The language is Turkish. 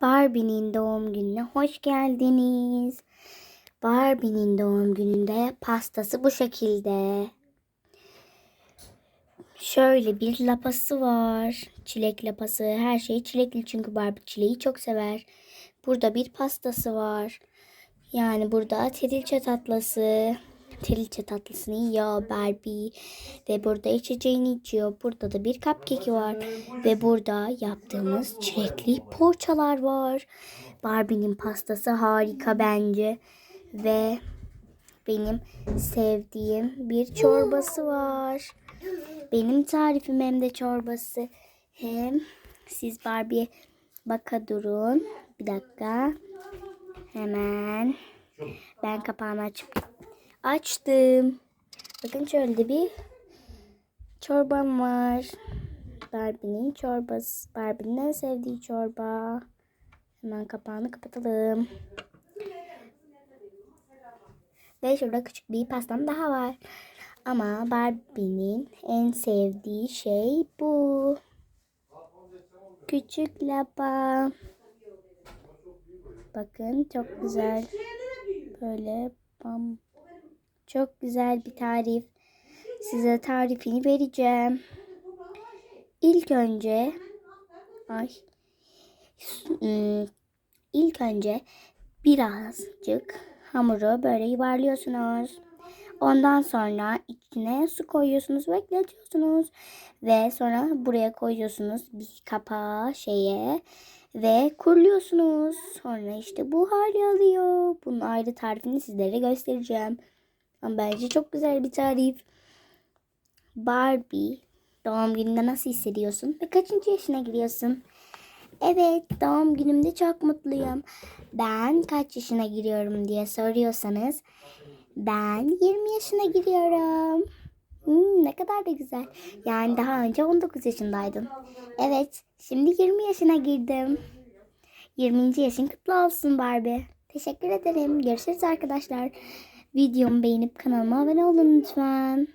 Barbie'nin doğum gününe hoş geldiniz. Barbie'nin doğum gününde pastası bu şekilde. Şöyle bir lapası var. Çilek lapası. Her şey çilekli çünkü Barbie çileği çok sever. Burada bir pastası var. Yani burada terilçe tatlısı. Terilçe tatlısını yiyor Barbie. Ve burada içeceğini içiyor. Burada da bir cupcake var. Ve burada yaptığımız çilekli poğaçalar var. Barbie'nin pastası harika bence. Ve benim sevdiğim bir çorbası var. Benim tarifim hem de çorbası. Hem siz Barbie baka durun. Bir dakika. Hemen. Ben kapağını açıp açtım. Bakın şöyle bir çorbam var. Barbie'nin çorbası. Barbie'nin en sevdiği çorba. Hemen kapağını kapatalım. Ve şurada küçük bir pastam daha var. Ama Barbie'nin en sevdiği şey bu. Küçük lapa. Bakın çok güzel. Böyle bam. Çok güzel bir tarif. Size tarifini vereceğim. İlk önce ay Hmm, ilk önce birazcık hamuru böyle yuvarlıyorsunuz. Ondan sonra içine su koyuyorsunuz, bekletiyorsunuz. Ve sonra buraya koyuyorsunuz bir kapağı şeye ve kuruluyorsunuz. Sonra işte bu alıyor. Bunun ayrı tarifini sizlere göstereceğim. Ama bence çok güzel bir tarif. Barbie doğum gününde nasıl hissediyorsun ve kaçıncı yaşına giriyorsun? Evet, doğum günümde çok mutluyum. Ben kaç yaşına giriyorum diye soruyorsanız ben 20 yaşına giriyorum. Hmm, ne kadar da güzel. Yani daha önce 19 yaşındaydın. Evet, şimdi 20 yaşına girdim. 20. yaşın kutlu olsun Barbie. Teşekkür ederim. Görüşürüz arkadaşlar. Videomu beğenip kanalıma abone olun lütfen.